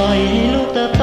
ล่อยให้ลูกเติบโต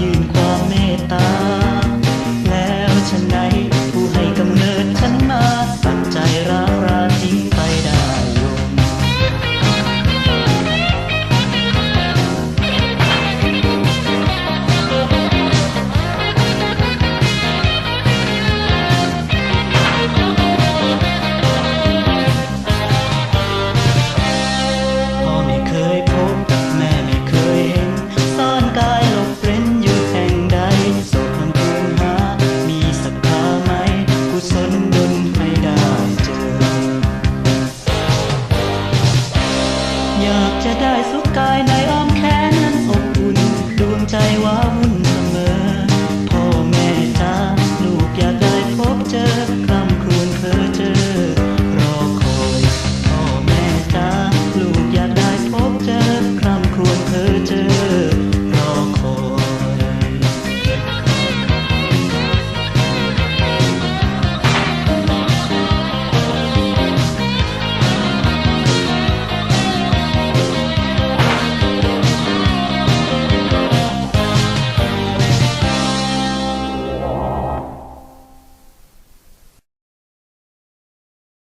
nhìn ได้สุขกายในอ้อมแขนนั้นอบอุ่นดวงใจว้าวุ่น